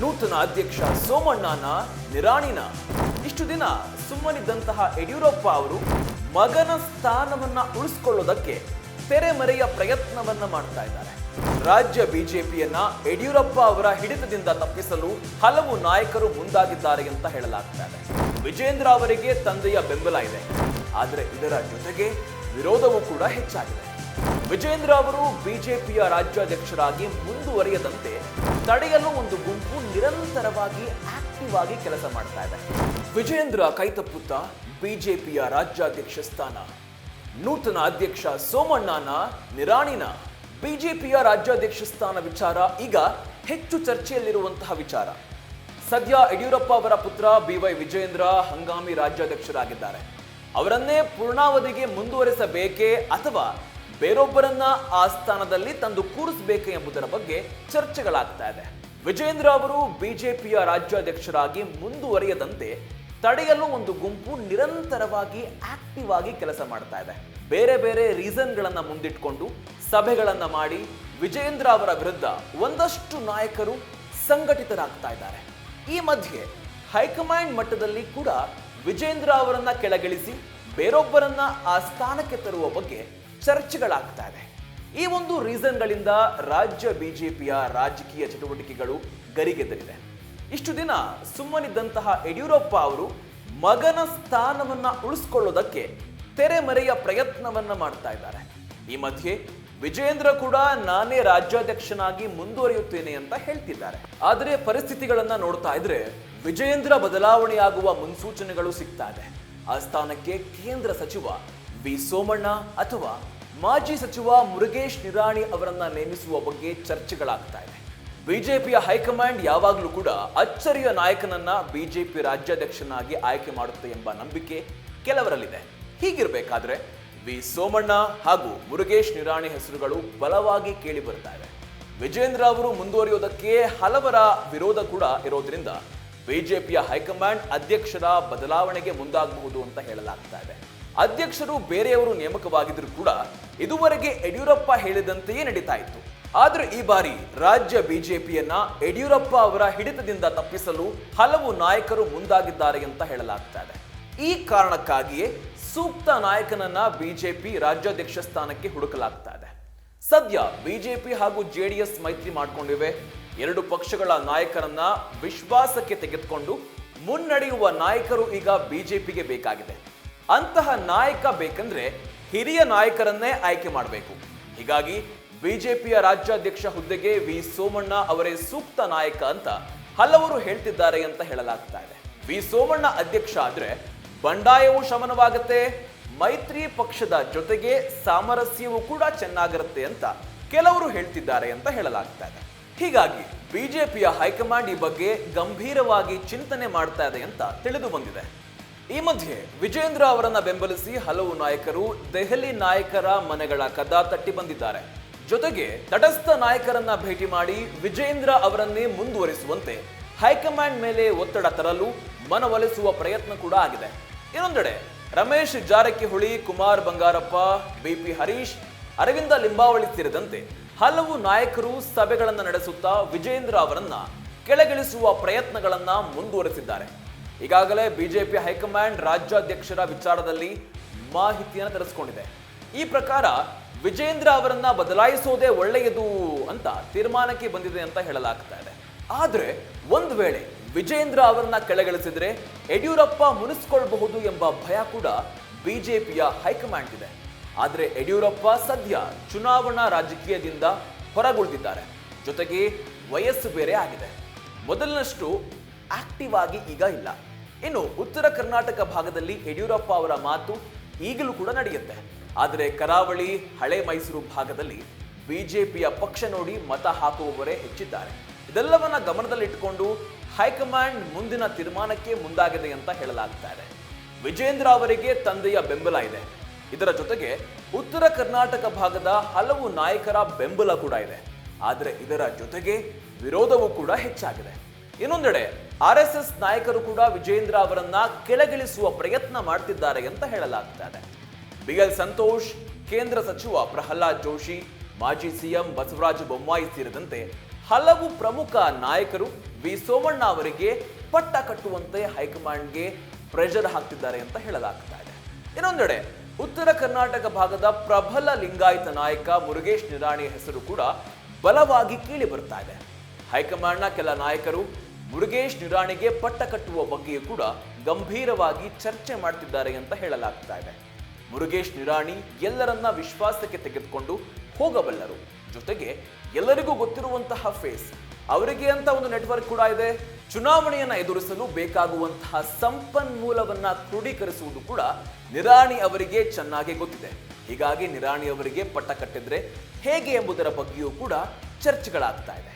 ನೂತನ ಅಧ್ಯಕ್ಷ ಸೋಮಣ್ಣನ ನಿರಾಣಿನ. ಇಷ್ಟು ದಿನ ಸುಮ್ಮನಿದ್ದಂತಹ ಯಡಿಯೂರಪ್ಪ ಅವರು ಮಗನ ಸ್ಥಾನವನ್ನ ಉಳಿಸ್ಕೊಳ್ಳೋದಕ್ಕೆ ತೆರೆಮರೆಯ ಪ್ರಯತ್ನವನ್ನ ಮಾಡ್ತಾ ಇದ್ದಾರೆ. ರಾಜ್ಯ ಬಿಜೆಪಿಯನ್ನ ಯಡಿಯೂರಪ್ಪ ಅವರ ಹಿಡಿತದಿಂದ ತಪ್ಪಿಸಲು ಹಲವು ನಾಯಕರು ಮುಂದಾಗಿದ್ದಾರೆ ಅಂತ ಹೇಳಲಾಗ್ತಾ ಇದೆ. ವಿಜೇಂದ್ರ ಅವರಿಗೆ ತಂದೆಯ ಬೆಂಬಲ ಇದೆ. ಆದರೆ ಇದರ ಜೊತೆಗೆ ವಿರೋಧವೂ ಕೂಡ ಹೆಚ್ಚಾಗಿದೆ. ವಿಜೇಂದ್ರ ಅವರು ಬಿಜೆಪಿಯ ರಾಜ್ಯಾಧ್ಯಕ್ಷರಾಗಿ ಮುಂದುವರಿಯದಂತೆ ತಡೆಯಲು ಒಂದು ಗುಂಪು ನಿರಂತರವಾಗಿ ಆಕ್ಟಿವ್ ಆಗಿ ಕೆಲಸ ಮಾಡ್ತಾ ಇದೆ. ವಿಜಯೇಂದ್ರ ಕೈತಪ್ಪುತ್ತ ಬಿಜೆಪಿಯ ರಾಜ್ಯಾಧ್ಯಕ್ಷ ಸ್ಥಾನ. ನೂತನ ಅಧ್ಯಕ್ಷ ಸೋಮಣ್ಣನ ನಿರಾಣಿನ ಬಿಜೆಪಿಯ ರಾಜ್ಯಾಧ್ಯಕ್ಷ ಸ್ಥಾನ ವಿಚಾರ ಈಗ ಹೆಚ್ಚು ಚರ್ಚೆಯಲ್ಲಿರುವಂತಹ ವಿಚಾರ. ಸದ್ಯ ಯಡಿಯೂರಪ್ಪ ಅವರ ಪುತ್ರ ಬಿ ವೈ ವಿಜಯೇಂದ್ರ ಹಂಗಾಮಿ ರಾಜ್ಯಾಧ್ಯಕ್ಷರಾಗಿದ್ದಾರೆ. ಅವರನ್ನೇ ಪೂರ್ಣಾವಧಿಗೆ ಮುಂದುವರಿಸಬೇಕೇ ಅಥವಾ ಬೇರೊಬ್ಬರನ್ನ ಆ ಸ್ಥಾನದಲ್ಲಿ ತಂದು ಕೂರಿಸಬೇಕು ಎಂಬುದರ ಬಗ್ಗೆ ಚರ್ಚೆಗಳಾಗ್ತಾ ಇದೆ. ವಿಜೇಂದ್ರ ಅವರು ಬಿಜೆಪಿಯ ರಾಜ್ಯಾಧ್ಯಕ್ಷರಾಗಿ ಮುಂದುವರಿಯದಂತೆ ತಡೆಯಲು ಒಂದು ಗುಂಪು ನಿರಂತರವಾಗಿ ಆಕ್ಟಿವ್ ಆಗಿ ಕೆಲಸ ಮಾಡ್ತಾ ಇದೆ. ಬೇರೆ ಬೇರೆ ರೀಸನ್ಗಳನ್ನು ಮುಂದಿಟ್ಕೊಂಡು ಸಭೆಗಳನ್ನು ಮಾಡಿ ವಿಜೇಂದ್ರ ಅವರ ವಿರುದ್ಧ ಒಂದಷ್ಟು ನಾಯಕರು ಸಂಘಟಿತರಾಗ್ತಾ ಇದ್ದಾರೆ. ಈ ಮಧ್ಯೆ ಹೈಕಮಾಂಡ್ ಮಟ್ಟದಲ್ಲಿ ಕೂಡ ವಿಜಯೇಂದ್ರ ಅವರನ್ನ ಕೆಳಗಿಳಿಸಿ ಬೇರೊಬ್ಬರನ್ನ ಆ ಸ್ಥಾನಕ್ಕೆ ತರುವ ಬಗ್ಗೆ ಚರ್ಚೆಗಳಾಗ್ತಾ ಇದೆ ಈ ಒಂದು ರೀಸನ್ಗಳಿಂದ ರಾಜ್ಯ ಬಿಜೆಪಿಯ ರಾಜಕೀಯ ಚಟುವಟಿಕೆಗಳು ಗರಿಗೆದರಿದೆ ಇಷ್ಟು ದಿನ ಸುಮ್ಮನಿದ್ದಂತಹ ಯಡಿಯೂರಪ್ಪ ಅವರು ಮಗನ ಸ್ಥಾನವನ್ನ ಉಳಿಸ್ಕೊಳ್ಳೋದಕ್ಕೆ ತೆರೆಮರೆಯ ಪ್ರಯತ್ನವನ್ನ ಮಾಡ್ತಾ ಇದ್ದಾರೆ. ಈ ಮಧ್ಯೆ ವಿಜೇಂದ್ರ ಕೂಡ ನಾನೇ ರಾಜ್ಯಾಧ್ಯಕ್ಷನಾಗಿ ಮುಂದುವರಿಯುತ್ತೇನೆ ಅಂತ ಹೇಳ್ತಿದ್ದಾರೆ. ಆದರೆ ಪರಿಸ್ಥಿತಿಗಳನ್ನ ನೋಡ್ತಾ ಇದ್ರೆ ವಿಜೇಂದ್ರ ಬದಲಾವಣೆಯಾಗುವ ಮುನ್ಸೂಚನೆಗಳು ಸಿಗ್ತಾ ಇದೆ. ಆ ಸ್ಥಾನಕ್ಕೆ ಕೇಂದ್ರ ಸಚಿವ ವಿ. ಸೋಮಣ್ಣ ಅಥವಾ ಮಾಜಿ ಸಚಿವ ಮುರುಗೇಶ್ ನಿರಾಣಿ ಅವರನ್ನ ನೇಮಿಸುವ ಬಗ್ಗೆ ಚರ್ಚೆಗಳಾಗ್ತಾ ಇದೆ. ಬಿಜೆಪಿಯ ಹೈಕಮಾಂಡ್ ಯಾವಾಗಲೂ ಕೂಡ ಅಚ್ಚರಿಯ ನಾಯಕನನ್ನ ಬಿಜೆಪಿ ರಾಜ್ಯಾಧ್ಯಕ್ಷನಾಗಿ ಆಯ್ಕೆ ಮಾಡುತ್ತೆ ಎಂಬ ನಂಬಿಕೆ ಕೆಲವರಲ್ಲಿದೆ. ಹೀಗಿರಬೇಕಾದ್ರೆ ವಿ. ಸೋಮಣ್ಣ ಹಾಗೂ ಮುರುಗೇಶ್ ನಿರಾಣಿ ಹೆಸರುಗಳು ಬಲವಾಗಿ ಕೇಳಿ ಬರ್ತಾ ಇವೆ. ವಿಜೇಂದ್ರ ಅವರು ಮುಂದುವರಿಯೋದಕ್ಕೆ ಹಲವರ ವಿರೋಧ ಕೂಡ ಇರೋದ್ರಿಂದ ಬಿಜೆಪಿಯ ಹೈಕಮಾಂಡ್ ಅಧ್ಯಕ್ಷರ ಬದಲಾವಣೆಗೆ ಮುಂದಾಗಬಹುದು ಅಂತ ಹೇಳಲಾಗ್ತಾ ಇದೆ. ಅಧ್ಯಕ್ಷರು ಬೇರೆಯವರು ನೇಮಕವಾಗಿದ್ದರೂ ಕೂಡ ಇದುವರೆಗೆ ಯಡಿಯೂರಪ್ಪ ಹೇಳಿದಂತೆಯೇ ನಡೀತಾ ಇತ್ತು. ಆದ್ರೆ ಈ ಬಾರಿ ರಾಜ್ಯ ಬಿಜೆಪಿಯನ್ನ ಯಡಿಯೂರಪ್ಪ ಅವರ ಹಿಡಿತದಿಂದ ತಪ್ಪಿಸಲು ಹಲವು ನಾಯಕರು ಮುಂದಾಗಿದ್ದಾರೆ ಅಂತ ಹೇಳಲಾಗ್ತಾ ಇದೆ. ಈ ಕಾರಣಕ್ಕಾಗಿಯೇ ಸೂಕ್ತ ನಾಯಕನನ್ನ ಬಿಜೆಪಿ ರಾಜ್ಯಾಧ್ಯಕ್ಷ ಸ್ಥಾನಕ್ಕೆ ಹುಡುಕಲಾಗ್ತಾ ಇದೆ. ಸದ್ಯ ಬಿಜೆಪಿ ಹಾಗೂ ಜೆಡಿಎಸ್ ಮೈತ್ರಿ ಮಾಡಿಕೊಂಡಿವೆ. ಎರಡು ಪಕ್ಷಗಳ ನಾಯಕರನ್ನ ವಿಶ್ವಾಸಕ್ಕೆ ತೆಗೆದುಕೊಂಡು ಮುನ್ನಡೆಯುವ ನಾಯಕರು ಈಗ ಬಿಜೆಪಿಗೆ ಬೇಕಾಗಿದೆ. ಅಂತಹ ನಾಯಕ ಬೇಕಂದ್ರೆ ಹಿರಿಯ ನಾಯಕರನ್ನೇ ಆಯ್ಕೆ ಮಾಡಬೇಕು. ಹೀಗಾಗಿ ಬಿಜೆಪಿಯ ರಾಜ್ಯಾಧ್ಯಕ್ಷ ಹುದ್ದೆಗೆ ವಿ ಸೋಮಣ್ಣ ಅವರೇ ಸೂಕ್ತ ನಾಯಕ ಅಂತ ಹಲವರು ಹೇಳ್ತಿದ್ದಾರೆ ಅಂತ ಹೇಳಲಾಗ್ತಾ ಇದೆ. ವಿ ಸೋಮಣ್ಣ ಅಧ್ಯಕ್ಷ ಆದ್ರೆ ಬಂಡಾಯವೂ ಶಮನವಾಗುತ್ತೆ, ಮೈತ್ರಿ ಪಕ್ಷದ ಜೊತೆಗೆ ಸಾಮರಸ್ಯವೂ ಕೂಡ ಚೆನ್ನಾಗಿರುತ್ತೆ ಅಂತ ಕೆಲವರು ಹೇಳ್ತಿದ್ದಾರೆ ಅಂತ ಹೇಳಲಾಗ್ತಾ ಇದೆ. ಹೀಗಾಗಿ ಬಿಜೆಪಿಯ ಹೈಕಮಾಂಡ್ ಈ ಬಗ್ಗೆ ಗಂಭೀರವಾಗಿ ಚಿಂತನೆ ಮಾಡ್ತಾ ಇದೆ ಅಂತ ತಿಳಿದು ಬಂದಿದೆ. ಈ ಮಧ್ಯೆ ವಿಜೇಂದ್ರ ಅವರನ್ನ ಬೆಂಬಲಿಸಿ ಹಲವು ನಾಯಕರು ದೆಹಲಿ ನಾಯಕರ ಮನೆಗಳ ಕದ ತಟ್ಟಿ ಬಂದಿದ್ದಾರೆ. ಜೊತೆಗೆ ತಟಸ್ಥ ನಾಯಕರನ್ನ ಭೇಟಿ ಮಾಡಿ ವಿಜೇಂದ್ರ ಅವರನ್ನೇ ಮುಂದುವರಿಸುವಂತೆ ಹೈಕಮಾಂಡ್ ಮೇಲೆ ಒತ್ತಡ ತರಲು ಮನವೊಲಿಸುವ ಪ್ರಯತ್ನ ಕೂಡ ಆಗಿದೆ. ಇನ್ನೊಂದೆಡೆ ರಮೇಶ್ ಜಾರಕಿಹೊಳಿ, ಕುಮಾರ್ ಬಂಗಾರಪ್ಪ, ಬಿಪಿ ಹರೀಶ್, ಅರವಿಂದ ಲಿಂಬಾವಳಿ ಸೇರಿದಂತೆ ಹಲವು ನಾಯಕರು ಸಭೆಗಳನ್ನು ನಡೆಸುತ್ತಾ ವಿಜೇಂದ್ರ ಅವರನ್ನ ಕೆಳಗಿಳಿಸುವ ಪ್ರಯತ್ನಗಳನ್ನ ಮುಂದುವರೆಸಿದ್ದಾರೆ. ಈಗಾಗಲೇ ಬಿಜೆಪಿ ಹೈಕಮಾಂಡ್ ರಾಜ್ಯಾಧ್ಯಕ್ಷರ ವಿಚಾರದಲ್ಲಿ ಮಾಹಿತಿಯನ್ನು ತರಿಸಿಕೊಂಡಿದೆ. ಈ ಪ್ರಕಾರ ವಿಜೇಂದ್ರ ಅವರನ್ನ ಬದಲಾಯಿಸೋದೇ ಒಳ್ಳೆಯದು ಅಂತ ತೀರ್ಮಾನಕ್ಕೆ ಬಂದಿದೆ ಅಂತ ಹೇಳಲಾಗ್ತಾ ಇದೆ. ಆದ್ರೆ ಒಂದು ವೇಳೆ ವಿಜೇಂದ್ರ ಅವರನ್ನ ಕೆಳಗಿಳಿಸಿದ್ರೆ ಯಡಿಯೂರಪ್ಪ ಮುನಿಸ್ಕೊಳ್ಬಹುದು ಎಂಬ ಭಯ ಕೂಡ ಬಿಜೆಪಿಯ ಹೈಕಮಾಂಡ್ ಇದೆ. ಆದರೆ ಯಡಿಯೂರಪ್ಪ ಸದ್ಯ ಚುನಾವಣಾ ರಾಜಕೀಯದಿಂದ ಹೊರಗುಳಿದಿದ್ದಾರೆ. ಜೊತೆಗೆ ವಯಸ್ಸು ಬೇರೆ ಆಗಿದೆ. ಮೊದಲಿನಷ್ಟು ಆಕ್ಟಿವ್ ಆಗಿ ಈಗ ಇಲ್ಲ. ಇನ್ನು ಉತ್ತರ ಕರ್ನಾಟಕ ಭಾಗದಲ್ಲಿ ಯಡಿಯೂರಪ್ಪ ಅವರ ಮಾತು ಈಗಲೂ ಕೂಡ ನಡೆಯುತ್ತೆ. ಆದರೆ ಕರಾವಳಿ, ಹಳೆ ಮೈಸೂರು ಭಾಗದಲ್ಲಿ ಬಿಜೆಪಿಯ ಪಕ್ಷ ನೋಡಿ ಮತ ಹಾಕುವವರೇ ಹೆಚ್ಚಿದ್ದಾರೆ. ಇದೆಲ್ಲವನ್ನ ಗಮನದಲ್ಲಿಟ್ಟುಕೊಂಡು ಹೈಕಮಾಂಡ್ ಮುಂದಿನ ತೀರ್ಮಾನಕ್ಕೆ ಮುಂದಾಗಿದೆ ಅಂತ ಹೇಳಲಾಗ್ತಾ ಇದೆ ವಿಜೇಂದ್ರ ಅವರಿಗೆ ತಂದೆಯ ಬೆಂಬಲ ಇದೆ. ಇದರ ಜೊತೆಗೆ ಉತ್ತರ ಕರ್ನಾಟಕ ಭಾಗದ ಹಲವು ನಾಯಕರ ಬೆಂಬಲ ಕೂಡ ಇದೆ. ಆದರೆ ಇದರ ಜೊತೆಗೆ ವಿರೋಧವೂ ಕೂಡ ಹೆಚ್ಚಾಗಿದೆ. ಇನ್ನೊಂದೆಡೆ ಆರ್ ಎಸ್ ಎಸ್ ನಾಯಕರು ಕೂಡ ವಿಜೇಂದ್ರ ಅವರನ್ನ ಕೆಳಗಿಳಿಸುವ ಪ್ರಯತ್ನ ಮಾಡ್ತಿದ್ದಾರೆ ಅಂತ ಹೇಳಲಾಗ್ತಾ ಇದೆ ಬಿಎಲ್ ಸಂತೋಷ್, ಕೇಂದ್ರ ಸಚಿವ ಪ್ರಹ್ಲಾದ್ ಜೋಶಿ, ಮಾಜಿ ಸಿಎಂ ಬಸವರಾಜ ಬೊಮ್ಮಾಯಿ ಸೇರಿದಂತೆ ಹಲವು ಪ್ರಮುಖ ನಾಯಕರು ವಿ ಸೋಮಣ್ಣ ಅವರಿಗೆ ಪಟ್ಟ ಕಟ್ಟುವಂತೆ ಹೈಕಮಾಂಡ್ಗೆ ಪ್ರೆಷರ್ ಹಾಕ್ತಿದ್ದಾರೆ ಅಂತ ಹೇಳಲಾಗ್ತಾ ಇದೆ. ಇನ್ನೊಂದೆಡೆ ಉತ್ತರ ಕರ್ನಾಟಕ ಭಾಗದ ಪ್ರಬಲ ಲಿಂಗಾಯತ ನಾಯಕ ಮುರುಗೇಶ್ ನಿರಾಣಿ ಹೆಸರು ಕೂಡ ಬಲವಾಗಿ ಕೇಳಿ ಬರ್ತಾ ಇದೆ. ಹೈಕಮಾಂಡ್ನ ಕೆಲ ನಾಯಕರು ಮುರುಗೇಶ್ ನಿರಾಣಿಗೆ ಪಟ್ಟ ಕಟ್ಟುವ ಬಗ್ಗೆಯೂ ಕೂಡ ಗಂಭೀರವಾಗಿ ಚರ್ಚೆ ಮಾಡ್ತಿದ್ದಾರೆ ಅಂತ ಹೇಳಲಾಗ್ತಾ ಇದೆ. ಮುರುಗೇಶ್ ನಿರಾಣಿ ಎಲ್ಲರನ್ನ ವಿಶ್ವಾಸಕ್ಕೆ ತೆಗೆದುಕೊಂಡು ಹೋಗಬಲ್ಲರು. ಜೊತೆಗೆ ಎಲ್ಲರಿಗೂ ಗೊತ್ತಿರುವಂತಹ ಫೇಸ್, ಅವರಿಗೆ ಅಂತ ಒಂದು ನೆಟ್ವರ್ಕ್ ಕೂಡ ಇದೆ. ಚುನಾವಣೆಯನ್ನ ಎದುರಿಸಲು ಬೇಕಾಗುವಂತಹ ಸಂಪನ್ಮೂಲವನ್ನ ಕ್ರೋಢೀಕರಿಸುವುದು ಕೂಡ ನಿರಾಣಿ ಅವರಿಗೆ ಚೆನ್ನಾಗಿ ಗೊತ್ತಿದೆ. ಹೀಗಾಗಿ ನಿರಾಣಿ ಅವರಿಗೆ ಪಟ್ಟ ಕಟ್ಟಿದ್ರೆ ಹೇಗೆ ಎಂಬುದರ ಬಗ್ಗೆಯೂ ಕೂಡ ಚರ್ಚೆಗಳಾಗ್ತಾ ಇದೆ.